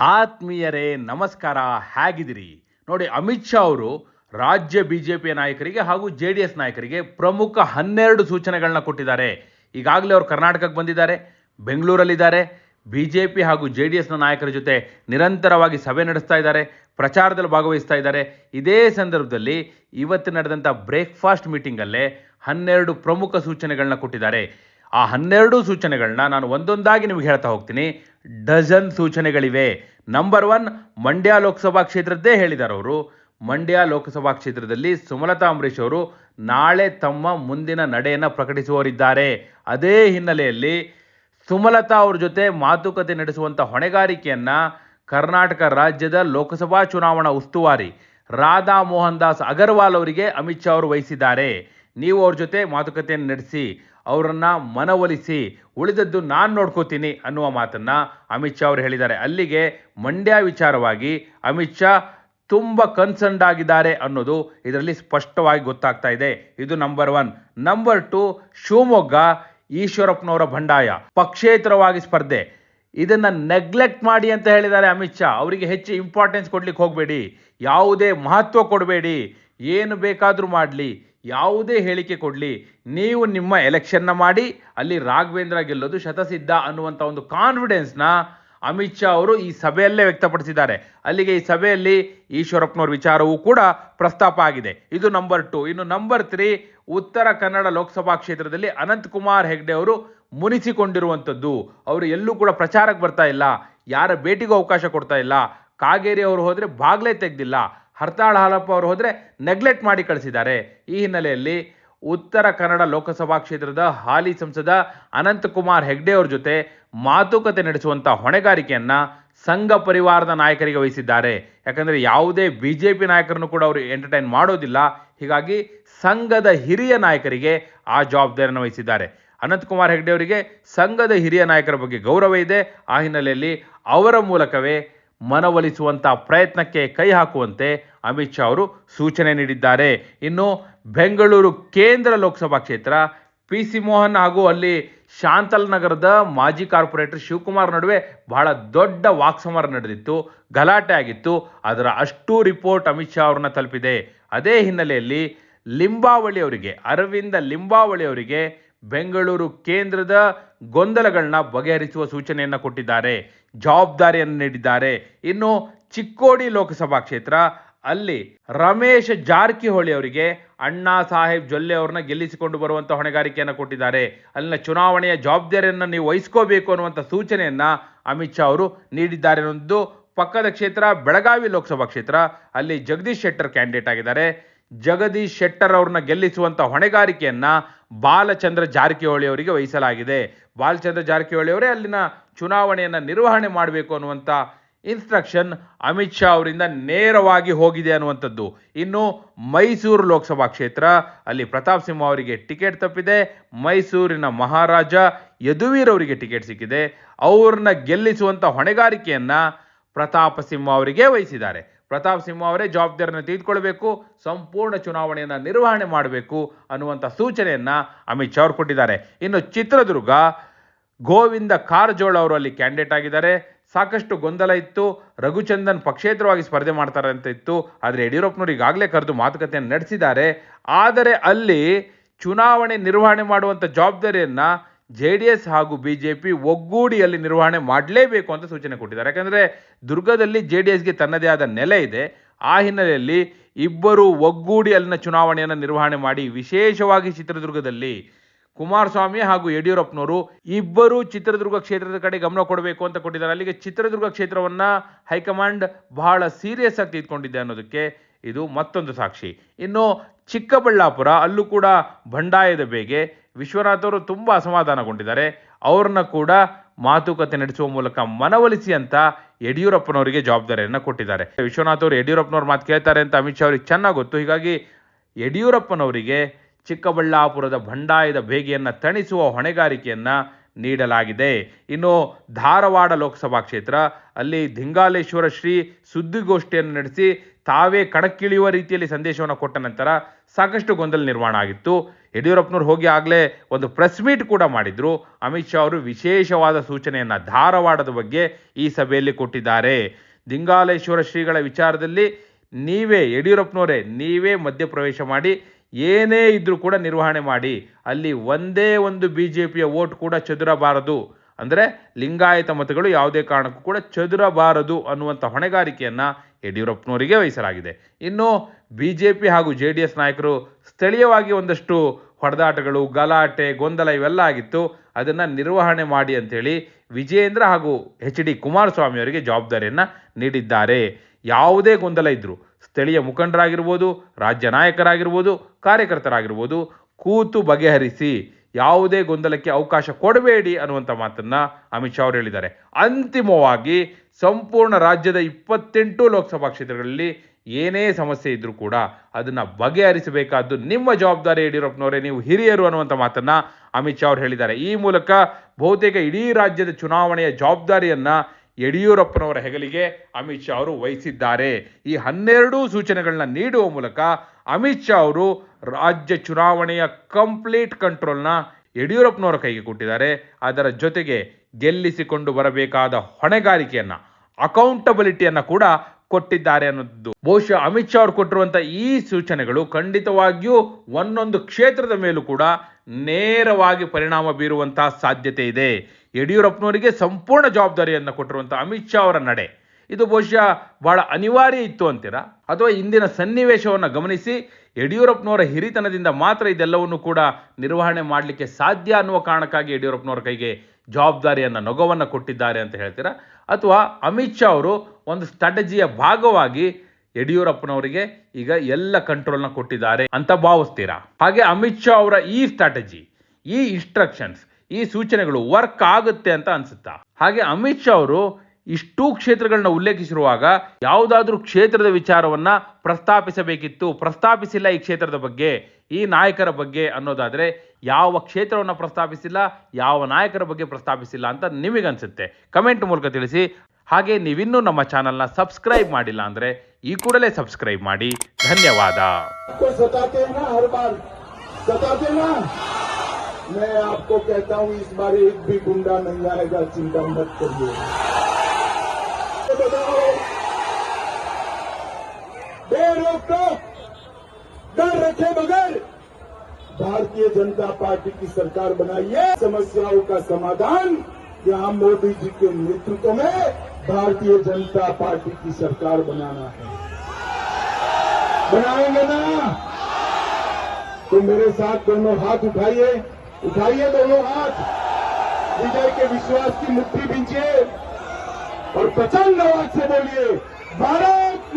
ಆತ್ಮೀಯರೇ, ನಮಸ್ಕಾರ, ಹೇಗಿದ್ದೀರಿ? ನೋಡಿ, ಅಮಿತ್ ಶಾ ಅವರು ರಾಜ್ಯ ಬಿ ಜೆ ಪಿ ನಾಯಕರಿಗೆ ಹಾಗೂ ಜೆ ಡಿ ಎಸ್ ನಾಯಕರಿಗೆ ಪ್ರಮುಖ ಹನ್ನೆರಡು ಸೂಚನೆಗಳನ್ನ ಕೊಟ್ಟಿದ್ದಾರೆ. ಈಗಾಗಲೇ ಅವರು ಕರ್ನಾಟಕಕ್ಕೆ ಬಂದಿದ್ದಾರೆ, ಬೆಂಗಳೂರಲ್ಲಿದ್ದಾರೆ. ಬಿ ಜೆ ಪಿ ಹಾಗೂ ಜೆ ಡಿ ಎಸ್ನ ನಾಯಕರ ಜೊತೆ ನಿರಂತರವಾಗಿ ಸಭೆ ನಡೆಸ್ತಾ ಇದ್ದಾರೆ, ಪ್ರಚಾರದಲ್ಲಿ ಭಾಗವಹಿಸ್ತಾ ಇದ್ದಾರೆ. ಇದೇ ಸಂದರ್ಭದಲ್ಲಿ ಇವತ್ತು ನಡೆದಂಥ ಬ್ರೇಕ್ಫಾಸ್ಟ್ ಮೀಟಿಂಗಲ್ಲೇ ಹನ್ನೆರಡು ಪ್ರಮುಖ ಸೂಚನೆಗಳನ್ನ ಕೊಟ್ಟಿದ್ದಾರೆ. ಆ ಹನ್ನೆರಡು ಸೂಚನೆಗಳನ್ನ ನಾನು ಒಂದೊಂದಾಗಿ ನಿಮಗೆ ಹೇಳ್ತಾ ಹೋಗ್ತೀನಿ. ಡಜನ್ ಸೂಚನೆಗಳಿವೆ. ನಂಬರ್ ಒನ್ ಮಂಡ್ಯ ಲೋಕಸಭಾ ಕ್ಷೇತ್ರದ್ದೇ ಹೇಳಿದ್ದಾರೆ ಅವರು. ಮಂಡ್ಯ ಲೋಕಸಭಾ ಕ್ಷೇತ್ರದಲ್ಲಿ ಸುಮಲತಾ ಅಂಬರೀಶ್ ಅವರು ನಾಳೆ ತಮ್ಮ ಮುಂದಿನ ನಡೆಯನ್ನು ಪ್ರಕಟಿಸುವವರಿದ್ದಾರೆ. ಅದೇ ಹಿನ್ನೆಲೆಯಲ್ಲಿ ಸುಮಲತಾ ಅವ್ರ ಜೊತೆ ಮಾತುಕತೆ ನಡೆಸುವಂಥ ಹೊಣೆಗಾರಿಕೆಯನ್ನು ಕರ್ನಾಟಕ ರಾಜ್ಯದ ಲೋಕಸಭಾ ಚುನಾವಣಾ ಉಸ್ತುವಾರಿ ರಾಧಾ ಮೋಹನ್ ದಾಸ್ ಅಗರ್ವಾಲ್ ಅವರಿಗೆ ಅಮಿತ್ ಶಾ ಅವರು ವಹಿಸಿದ್ದಾರೆ. ನೀವು ಅವ್ರ ಜೊತೆ ಮಾತುಕತೆಯನ್ನು ನಡೆಸಿ. ಅವರನ್ನ ಮನವೊಲಿಸಿ, ಉಳಿದದ್ದು ನಾನು ನೋಡ್ಕೋತೀನಿ ಅನ್ನುವ ಮಾತನ್ನು ಅಮಿತ್ ಶಾ ಅವರು ಹೇಳಿದ್ದಾರೆ. ಅಲ್ಲಿಗೆ ಮಂಡ್ಯ ವಿಚಾರವಾಗಿ ಅಮಿತ್ ಶಾ ತುಂಬ ಕನ್ಸರ್ನ್ಡ್ ಆಗಿದ್ದಾರೆ ಅನ್ನೋದು ಇದರಲ್ಲಿ ಸ್ಪಷ್ಟವಾಗಿ ಗೊತ್ತಾಗ್ತಾ ಇದೆ. ಇದು number one number two Shivamogga, ಈಶ್ವರಪ್ಪನವರ ಬಂಡಾಯ, ಪಕ್ಷೇತರವಾಗಿ ಸ್ಪರ್ಧೆ. ಇದನ್ನ ನೆಗ್ಲೆಕ್ಟ್ ಮಾಡಿ ಅಂತ ಹೇಳಿದ್ದಾರೆ ಅಮಿತ್ ಶಾ. ಅವರಿಗೆ ಹೆಚ್ಚು ಇಂಪಾರ್ಟೆನ್ಸ್ ಕೊಡ್ಲಿಕ್ಕೆ ಹೋಗಬೇಡಿ. ಯಾವುದೇ ಮಹತ್ವ ಕೊಡಬೇಡಿ. ಏನು ಬೇಕಾದರೂ ಮಾಡಲಿ. ಯಾವುದೇ ಹೇಳಿಕೆ ಕೊಡಲಿ, ನೀವು ನಿಮ್ಮ ಎಲೆಕ್ಷನ್ನ ಮಾಡಿ, ಅಲ್ಲಿ ರಾಘವೇಂದ್ರ ಗೆಲ್ಲೋದು ಶತಸಿದ್ಧ ಅನ್ನುವಂಥ ಒಂದು ಕಾನ್ಫಿಡೆನ್ಸ್ನ ಅಮಿತ್ ಶಾ ಅವರು ಈ ಸಭೆಯಲ್ಲೇ ವ್ಯಕ್ತಪಡಿಸಿದ್ದಾರೆ. ಅಲ್ಲಿಗೆ ಈ ಸಭೆಯಲ್ಲಿ ಈಶ್ವರಪ್ಪನವ್ರ ವಿಚಾರವೂ ಕೂಡ ಪ್ರಸ್ತಾಪ ಆಗಿದೆ. ಇದು ನಂಬರ್ ಟು ಇನ್ನು ನಂಬರ್ ತ್ರೀ ಉತ್ತರ ಕನ್ನಡ ಲೋಕಸಭಾ ಕ್ಷೇತ್ರದಲ್ಲಿ ಅನಂತಕುಮಾರ್ ಹೆಗ್ಡೆ ಅವರು ಮುನಿಸಿಕೊಂಡಿರುವಂಥದ್ದು. ಅವರು ಎಲ್ಲೂ ಕೂಡ ಪ್ರಚಾರಕ್ಕೆ ಬರ್ತಾ ಇಲ್ಲ. ಯಾರ ಭೇಟಿಗೂ ಅವಕಾಶ ಕೊಡ್ತಾ ಇಲ್ಲ. ಕಾಗೇರಿ ಅವರು ಹೋದರೆ ಬಾಗ್ಲೇ ತೆಗ್ದಿಲ್ಲ. ಹರ್ತಾಳ ಹಾಲಪ್ಪ ಅವರು ಹೋದರೆ ನೆಗ್ಲೆಕ್ಟ್ ಮಾಡಿ ಕಳಿಸಿದ್ದಾರೆ. ಈ ಹಿನ್ನೆಲೆಯಲ್ಲಿ ಉತ್ತರ ಕನ್ನಡ ಲೋಕಸಭಾ ಕ್ಷೇತ್ರದ ಹಾಲಿ ಸಂಸದ ಅನಂತಕುಮಾರ್ ಹೆಗ್ಡೆ ಅವ್ರ ಜೊತೆ ಮಾತುಕತೆ ನಡೆಸುವಂಥ ಹೊಣೆಗಾರಿಕೆಯನ್ನು ಸಂಘ ಪರಿವಾರದ ನಾಯಕರಿಗೆ ವಹಿಸಿದ್ದಾರೆ. ಯಾಕಂದರೆ ಯಾವುದೇ ಬಿ ಜೆ ಪಿ ನಾಯಕರನ್ನು ಕೂಡ ಅವರು ಎಂಟರ್ಟೈನ್ ಮಾಡೋದಿಲ್ಲ. ಹೀಗಾಗಿ ಸಂಘದ ಹಿರಿಯ ನಾಯಕರಿಗೆ ಆ ಜವಾಬ್ದಾರಿಯನ್ನು ವಹಿಸಿದ್ದಾರೆ. ಅನಂತಕುಮಾರ್ ಹೆಗ್ಡೆ ಅವರಿಗೆ ಸಂಘದ ಹಿರಿಯ ನಾಯಕರ ಬಗ್ಗೆ ಗೌರವ ಇದೆ. ಆ ಹಿನ್ನೆಲೆಯಲ್ಲಿ ಅವರ ಮೂಲಕವೇ ಮನವೊಲಿಸುವಂಥ ಪ್ರಯತ್ನಕ್ಕೆ ಕೈ ಹಾಕುವಂತೆ ಅಮಿತ್ ಶಾ ಅವರು ಸೂಚನೆ ನೀಡಿದ್ದಾರೆ. ಇನ್ನು ಬೆಂಗಳೂರು ಕೇಂದ್ರ ಲೋಕಸಭಾ ಕ್ಷೇತ್ರ ಪಿ ಸಿ ಮೋಹನ್ ಹಾಗೂ ಅಲ್ಲಿ ಶಾಂತಲ್ ನಗರದ ಮಾಜಿ ಕಾರ್ಪೊರೇಟರ್ ಶಿವಕುಮಾರ್ ನಡುವೆ ಬಹಳ ದೊಡ್ಡ ವಾಕ್ಸಮರ ನಡೆದಿತ್ತು, ಗಲಾಟೆ ಆಗಿತ್ತು. ಅದರ ಅಷ್ಟು ರಿಪೋರ್ಟ್ ಅಮಿತ್ ಶಾ ಅವ್ರನ್ನ ತಲುಪಿದೆ. ಅದೇ ಹಿನ್ನೆಲೆಯಲ್ಲಿ ಲಿಂಬಾವಳಿ ಅವರಿಗೆ, ಅರವಿಂದ ಲಿಂಬಾವಳಿ ಅವರಿಗೆ ಬೆಂಗಳೂರು ಕೇಂದ್ರದ ಗೊಂದಲಗಳನ್ನ ಬಗೆಹರಿಸುವ ಸೂಚನೆಯನ್ನು ಕೊಟ್ಟಿದ್ದಾರೆ, ಜವಾಬ್ದಾರಿಯನ್ನು ನೀಡಿದ್ದಾರೆ. ಇನ್ನು ಚಿಕ್ಕೋಡಿ ಲೋಕಸಭಾ ಕ್ಷೇತ್ರ, ಅಲ್ಲಿ ರಮೇಶ್ ಜಾರಕಿಹೊಳಿ ಅವರಿಗೆ ಅಣ್ಣಾ ಸಾಹೇಬ್ ಜೊಲ್ಲೆ ಅವ್ರನ್ನ ಗೆಲ್ಲಿಸಿಕೊಂಡು ಬರುವಂಥ ಹೊಣೆಗಾರಿಕೆಯನ್ನು ಕೊಟ್ಟಿದ್ದಾರೆ. ಅಲ್ಲಿನ ಚುನಾವಣೆಯ ಜವಾಬ್ದಾರಿಯನ್ನು ನೀವು ವಹಿಸ್ಕೋಬೇಕು ಅನ್ನುವಂಥ ಸೂಚನೆಯನ್ನ ಅಮಿತ್ ಶಾ ಅವರು ನೀಡಿದ್ದಾರೆ ಅನ್ನೋದು ಪಕ್ಕದ ಕ್ಷೇತ್ರ, ಬೆಳಗಾವಿ ಲೋಕಸಭಾ ಕ್ಷೇತ್ರ, ಅಲ್ಲಿ ಜಗದೀಶ್ ಶೆಟ್ಟರ್ ಕ್ಯಾಂಡಿಡೇಟ್ ಆಗಿದ್ದಾರೆ. ಜಗದೀಶ್ ಶೆಟ್ಟರ್ ಅವ್ರನ್ನ ಗೆಲ್ಲಿಸುವಂಥ ಹೊಣೆಗಾರಿಕೆಯನ್ನ ಬಾಲಚಂದ್ರ ಜಾರಕಿಹೊಳಿ ಅವರಿಗೆ ವಹಿಸಲಾಗಿದೆ. ಬಾಲಚಂದ್ರ ಜಾರಕಿಹೊಳಿ ಅವರೇ ಅಲ್ಲಿನ ಚುನಾವಣೆಯನ್ನು ನಿರ್ವಹಣೆ ಮಾಡಬೇಕು ಅನ್ನುವಂಥ ಇನ್ಸ್ಟ್ರಕ್ಷನ್ ಅಮಿತ್ ಶಾ ಅವರಿಂದ ನೇರವಾಗಿ ಹೋಗಿದೆ ಅನ್ನುವಂಥದ್ದು. ಇನ್ನು ಮೈಸೂರು ಲೋಕಸಭಾ ಕ್ಷೇತ್ರ, ಅಲ್ಲಿ ಪ್ರತಾಪ್ ಸಿಂಹ ಅವರಿಗೆ ಟಿಕೆಟ್ ತಪ್ಪಿದೆ. ಮೈಸೂರಿನ ಮಹಾರಾಜ ಯದುವೀರ್ ಅವರಿಗೆ ಟಿಕೆಟ್ ಸಿಕ್ಕಿದೆ. ಅವ್ರನ್ನ ಗೆಲ್ಲಿಸುವಂಥ ಹೊಣೆಗಾರಿಕೆಯನ್ನು ಪ್ರತಾಪ ಸಿಂಹ ಅವರಿಗೆ ವಹಿಸಿದ್ದಾರೆ. ಪ್ರತಾಪ್ ಸಿಂಹ ಅವರೇ ಜವಾಬ್ದಾರಿಯನ್ನು ತೆಗೆದುಕೊಳ್ಬೇಕು ಸಂಪೂರ್ಣ ಚುನಾವಣೆಯನ್ನು ನಿರ್ವಹಣೆ ಮಾಡಬೇಕು ಅನ್ನುವಂಥ ಸೂಚನೆಯನ್ನು ಅಮಿತ್ ಶಾ ಅವರು ಕೊಟ್ಟಿದ್ದಾರೆ. ಇನ್ನು ಚಿತ್ರದುರ್ಗ, ಗೋವಿಂದ ಕಾರಜೋಳ ಅವರು ಅಲ್ಲಿ ಕ್ಯಾಂಡಿಡೇಟ್ ಆಗಿದ್ದಾರೆ. ಸಾಕಷ್ಟು ಗೊಂದಲ ಇತ್ತು. ರಘುಚಂದನ್ ಪಕ್ಷೇತರವಾಗಿ ಸ್ಪರ್ಧೆ ಮಾಡ್ತಾರೆ ಅಂತ ಇತ್ತು. ಆದರೆ ಯಡಿಯೂರಪ್ಪನವರು ಈಗಾಗಲೇ ಕರೆದು ಮಾತುಕತೆಯನ್ನು ನಡೆಸಿದ್ದಾರೆ. ಆದರೆ ಅಲ್ಲಿ ಚುನಾವಣೆ ನಿರ್ವಹಣೆ ಮಾಡುವಂಥ ಜವಾಬ್ದಾರಿಯನ್ನ ಜೆ ಡಿ ಎಸ್ ಹಾಗೂ ಬಿ ಜೆ ಪಿ ಒಗ್ಗೂಡಿ ಅಲ್ಲಿ ನಿರ್ವಹಣೆ ಮಾಡಲೇಬೇಕು ಅಂತ ಸೂಚನೆ ಕೊಟ್ಟಿದ್ದಾರೆ. ಯಾಕಂದರೆ ದುರ್ಗದಲ್ಲಿ ಜೆ ಡಿ ಎಸ್ಗೆ ತನ್ನದೇ ಆದ ನೆಲೆ ಇದೆ. ಆ ಹಿನ್ನೆಲೆಯಲ್ಲಿ ಇಬ್ಬರು ಒಗ್ಗೂಡಿ ಅಲ್ಲಿನ ಚುನಾವಣೆಯನ್ನು ನಿರ್ವಹಣೆ ಮಾಡಿ ವಿಶೇಷವಾಗಿ ಚಿತ್ರದುರ್ಗದಲ್ಲಿ ಕುಮಾರಸ್ವಾಮಿ ಹಾಗೂ ಯಡಿಯೂರಪ್ಪನವರು ಇಬ್ಬರು ಚಿತ್ರದುರ್ಗ ಕ್ಷೇತ್ರದ ಕಡೆ ಗಮನ ಕೊಡಬೇಕು ಅಂತ ಕೊಟ್ಟಿದ್ದಾರೆ. ಅಲ್ಲಿಗೆ ಚಿತ್ರದುರ್ಗ ಕ್ಷೇತ್ರವನ್ನು ಹೈಕಮಾಂಡ್ ಬಹಳ ಸೀರಿಯಸ್ ಆಗಿ ತೆಗೆದುಕೊಂಡಿದೆ ಅನ್ನೋದಕ್ಕೆ ಇದು ಮತ್ತೊಂದು ಸಾಕ್ಷಿ. ಇನ್ನು ಚಿಕ್ಕಬಳ್ಳಾಪುರ, ಅಲ್ಲೂ ಕೂಡ ಬಂಡಾಯದ ಬೇಗೆ ವಿಶ್ವನಾಥ್ ಅವರು ತುಂಬ ಅಸಮಾಧಾನಗೊಂಡಿದ್ದಾರೆ. ಅವ್ರನ್ನ ಕೂಡ ಮಾತುಕತೆ ನಡೆಸುವ ಮೂಲಕ ಮನವೊಲಿಸಿ ಅಂತ ಯಡಿಯೂರಪ್ಪನವರಿಗೆ ಜವಾಬ್ದಾರಿಯನ್ನು ಕೊಟ್ಟಿದ್ದಾರೆ. ವಿಶ್ವನಾಥ್ ಅವರು ಯಡಿಯೂರಪ್ಪನವ್ರ ಮಾತು ಕೇಳ್ತಾರೆ ಅಂತ ಅಮಿತ್ ಶಾ ಅವರಿಗೆ ಚೆನ್ನಾಗಿ ಗೊತ್ತು. ಹೀಗಾಗಿ ಯಡಿಯೂರಪ್ಪನವರಿಗೆ ಚಿಕ್ಕಬಳ್ಳಾಪುರದ ಬಂಡಾಯದ ಬೇಗೆಯನ್ನು ತಣಿಸುವ ಹೊಣೆಗಾರಿಕೆಯನ್ನು ನೀಡಲಾಗಿದೆ. ಇನ್ನು ಧಾರವಾಡ ಲೋಕಸಭಾ ಕ್ಷೇತ್ರ, ಅಲ್ಲಿ ದಿಂಗಾಲೇಶ್ವರ ಶ್ರೀ ಸುದ್ದಿಗೋಷ್ಠಿಯನ್ನು ನಡೆಸಿ ತಾವೇ ಕಣಕ್ಕಿಳಿಯುವ ರೀತಿಯಲ್ಲಿ ಸಂದೇಶವನ್ನು ಕೊಟ್ಟ ನಂತರ ಸಾಕಷ್ಟು ಗೊಂದಲ ನಿರ್ಮಾಣ ಆಗಿತ್ತು. ಯಡಿಯೂರಪ್ಪನವ್ರು ಹೋಗಿ ಆಗಲೇ ಒಂದು ಪ್ರೆಸ್ ಮೀಟ್ ಕೂಡ ಮಾಡಿದ್ರು. ಅಮಿತ್ ಶಾ ಅವರು ವಿಶೇಷವಾದ ಸೂಚನೆಯನ್ನು ಧಾರವಾಡದ ಬಗ್ಗೆ ಈ ಸಭೆಯಲ್ಲಿ ಕೊಟ್ಟಿದ್ದಾರೆ. ದಿಂಗಾಲೇಶ್ವರ ಶ್ರೀಗಳ ವಿಚಾರದಲ್ಲಿ ನೀವೇ, ಯಡಿಯೂರಪ್ಪನವರೇ, ನೀವೇ ಮಧ್ಯಪ್ರವೇಶ ಮಾಡಿ ಏನೇ ಇದ್ದರೂ ಕೂಡ ನಿರ್ವಹಣೆ ಮಾಡಿ, ಅಲ್ಲಿ ಒಂದೇ ಒಂದು ಬಿ ಜೆ ಪಿಯ ಓಟ್ ಕೂಡ ಚದುರಬಾರದು. ಅಂದರೆ ಲಿಂಗಾಯತ ಮತಗಳು ಯಾವುದೇ ಕಾರಣಕ್ಕೂ ಕೂಡ ಚದುರಬಾರದು ಅನ್ನುವಂಥ ಹೊಣೆಗಾರಿಕೆಯನ್ನು ಯಡಿಯೂರಪ್ಪನವರಿಗೆ ವಹಿಸಲಾಗಿದೆ. ಇನ್ನು ಬಿ ಜೆ ಪಿ ಹಾಗೂ ಜೆ ಡಿ ಎಸ್ ನಾಯಕರು ಸ್ಥಳೀಯವಾಗಿ ಒಂದಷ್ಟು ಹೊಡೆದಾಟಗಳು, ಗಲಾಟೆ, ಗೊಂದಲ ಇವೆಲ್ಲ ಆಗಿತ್ತು. ಅದನ್ನು ನಿರ್ವಹಣೆ ಮಾಡಿ ಅಂಥೇಳಿ ವಿಜಯೇಂದ್ರ ಹಾಗೂ ಎಚ್ ಡಿ ಕುಮಾರಸ್ವಾಮಿ ಅವರಿಗೆ ಜವಾಬ್ದಾರಿಯನ್ನು ನೀಡಿದ್ದಾರೆ. ಯಾವುದೇ ಗೊಂದಲ ಇದ್ದರೂ ಸ್ಥಳೀಯ ಮುಖಂಡರಾಗಿರ್ಬೋದು, ರಾಜ್ಯ ನಾಯಕರಾಗಿರ್ಬೋದು, ಕಾರ್ಯಕರ್ತರಾಗಿರ್ಬೋದು ಕೂತು ಬಗೆಹರಿಸಿ ಯಾವುದೇ ಗೊಂದಲಕ್ಕೆ ಅವಕಾಶ ಕೊಡಬೇಡಿ ಅನ್ನುವಂಥ ಮಾತನ್ನು ಅಮಿತ್ ಶಾ ಅವರು ಹೇಳಿದ್ದಾರೆ. ಅಂತಿಮವಾಗಿ ಸಂಪೂರ್ಣ ರಾಜ್ಯದ ಇಪ್ಪತ್ತೆಂಟು ಲೋಕಸಭಾ ಕ್ಷೇತ್ರಗಳಲ್ಲಿ ಏನೇ ಸಮಸ್ಯೆ ಇದ್ದರೂ ಕೂಡ ಅದನ್ನು ಬಗೆಹರಿಸಬೇಕಾದ್ದು ನಿಮ್ಮ ಜವಾಬ್ದಾರಿ ಯಡಿಯೂರಪ್ಪನವರೇ, ನೀವು ಹಿರಿಯರು ಅನ್ನುವಂಥ ಮಾತನ್ನು ಅಮಿತ್ ಶಾ ಅವರು ಹೇಳಿದ್ದಾರೆ. ಈ ಮೂಲಕ ಬಹುತೇಕ ಇಡೀ ರಾಜ್ಯದ ಚುನಾವಣೆಯ ಜವಾಬ್ದಾರಿಯನ್ನು ಯಡಿಯೂರಪ್ಪನವರ ಹೆಗಲಿಗೆ ಅಮಿತ್ ಶಾ ಅವರು ವಹಿಸಿದ್ದಾರೆ. ಈ ಹನ್ನೆರಡೂ ಸೂಚನೆಗಳನ್ನ ನೀಡುವ ಮೂಲಕ ಅಮಿತ್ ಶಾ ಅವರು ರಾಜ್ಯ ಚುನಾವಣೆಯ ಕಂಪ್ಲೀಟ್ ಕಂಟ್ರೋಲ್ನ ಯಡಿಯೂರಪ್ಪನವರ ಕೈಗೆ ಕೊಟ್ಟಿದ್ದಾರೆ. ಅದರ ಜೊತೆಗೆ ಗೆಲ್ಲಿಸಿಕೊಂಡು ಬರಬೇಕಾದ ಹೊಣೆಗಾರಿಕೆಯನ್ನು ಅಕೌಂಟಬಿಲಿಟಿಯನ್ನು ಕೂಡ ಕೊಟ್ಟಿದ್ದಾರೆ ಅನ್ನೋದು. ಬಹುಶಃ ಅಮಿತ್ ಶಾ ಅವರು ಕೊಟ್ಟಿರುವಂಥ ಈ ಸೂಚನೆಗಳು ಖಂಡಿತವಾಗಿಯೂ ಒಂದೊಂದು ಕ್ಷೇತ್ರದ ಮೇಲೂ ಕೂಡ ನೇರವಾಗಿ ಪರಿಣಾಮ ಬೀರುವಂತಹ ಸಾಧ್ಯತೆ ಇದೆ. ಯಡಿಯೂರಪ್ಪನವರಿಗೆ ಸಂಪೂರ್ಣ ಜವಾಬ್ದಾರಿಯನ್ನು ಕೊಟ್ಟಿರುವಂಥ ಅಮಿತ್ ಶಾ ಅವರ ನಡೆ. ಇದು ಬಹುಶಃ ಬಹಳ ಅನಿವಾರ್ಯ ಇತ್ತು ಅಂತೀರಾ? ಅಥವಾ ಇಂದಿನ ಸನ್ನಿವೇಶವನ್ನು ಗಮನಿಸಿ ಯಡಿಯೂರಪ್ಪನವರ ಹಿರಿತನದಿಂದ ಮಾತ್ರ ಇದೆಲ್ಲವನ್ನು ಕೂಡ ನಿರ್ವಹಣೆ ಮಾಡಲಿಕ್ಕೆ ಸಾಧ್ಯ ಅನ್ನುವ ಕಾರಣಕ್ಕಾಗಿ ಯಡಿಯೂರಪ್ಪನವರ ಕೈಗೆ ಜವಾಬ್ದಾರಿಯನ್ನು, ನೊಗವನ್ನು ಕೊಟ್ಟಿದ್ದಾರೆ ಅಂತ ಹೇಳ್ತೀರಾ? ಅಥವಾ ಅಮಿತ್ ಶಾ ಅವರು ಒಂದು ಸ್ಟ್ರಾಟಜಿಯ ಭಾಗವಾಗಿ ಯಡಿಯೂರಪ್ಪನವರಿಗೆ ಈಗ ಎಲ್ಲ ಕಂಟ್ರೋಲ್ನ ಕೊಟ್ಟಿದ್ದಾರೆ ಅಂತ ಭಾವಿಸ್ತೀರಾ? ಹಾಗೆ ಅಮಿತ್ ಶಾ ಅವರ ಈ ಸ್ಟ್ರಾಟಜಿ, ಈ ಇನ್ಸ್ಟ್ರಕ್ಷನ್ಸ್ ಈ ಸೂಚನೆಗಳು ವರ್ಕ್ ಆಗುತ್ತೆ ಅಂತ ಅನಿಸುತ್ತಾ? ಹಾಗೆ ಅಮಿತ್ ಶಾ ಅವರು ಇಷ್ಟೂ ಕ್ಷೇತ್ರಗಳನ್ನ ಉಲ್ಲೇಖಿಸಿರುವಾಗ ಯಾವುದಾದ್ರೂ ಕ್ಷೇತ್ರದ ವಿಚಾರವನ್ನ ಪ್ರಸ್ತಾಪಿಸಬೇಕಿತ್ತು, ಪ್ರಸ್ತಾಪಿಸಿಲ್ಲ ಈ ಕ್ಷೇತ್ರದ ಬಗ್ಗೆ ಈ ನಾಯಕರ ಬಗ್ಗೆ ಅನ್ನೋದಾದ್ರೆ ಯಾವ ಕ್ಷೇತ್ರವನ್ನು ಪ್ರಸ್ತಾಪಿಸಿಲ್ಲ ಯಾವ ನಾಯಕರ ಬಗ್ಗೆ ಪ್ರಸ್ತಾಪಿಸಿಲ್ಲ ಅಂತ ನಿಮಗನ್ಸುತ್ತೆ ಕಮೆಂಟ್ ಮೂಲಕ ತಿಳಿಸಿ ಹಾಗೆ ನೀವಿನ್ನೂ ನಮ್ಮ ಚಾನಲ್ನ ಸಬ್ಸ್ಕ್ರೈಬ್ ಮಾಡಿಲ್ಲ ಅಂದರೆ ಈ ಕೂಡಲೇ ಸಬ್ಸ್ಕ್ರೈಬ್ ಮಾಡಿ ಧನ್ಯವಾದ आपको सताते हैं ना हर बार सताते हैं ना मैं आपको कहता हूं इस बार एक भी गुंडा नहीं आएगा चिंता मत करिए तो बताओ बेरोक रखे बगैर भारतीय जनता पार्टी की सरकार बनाइए समस्याओं का समाधान यहाँ मोदी जी के नेतृत्व में भारतीय जनता पार्टी की सरकार बनाना है। बनाएँगे ना? तो मेरे साथ दोनों हाथ उठाइए। उठाइए दोनों हाथ। विजय के विश्वास की मुट्ठी बींचिए और प्रचंड आवाज़ से बोलिए, भारत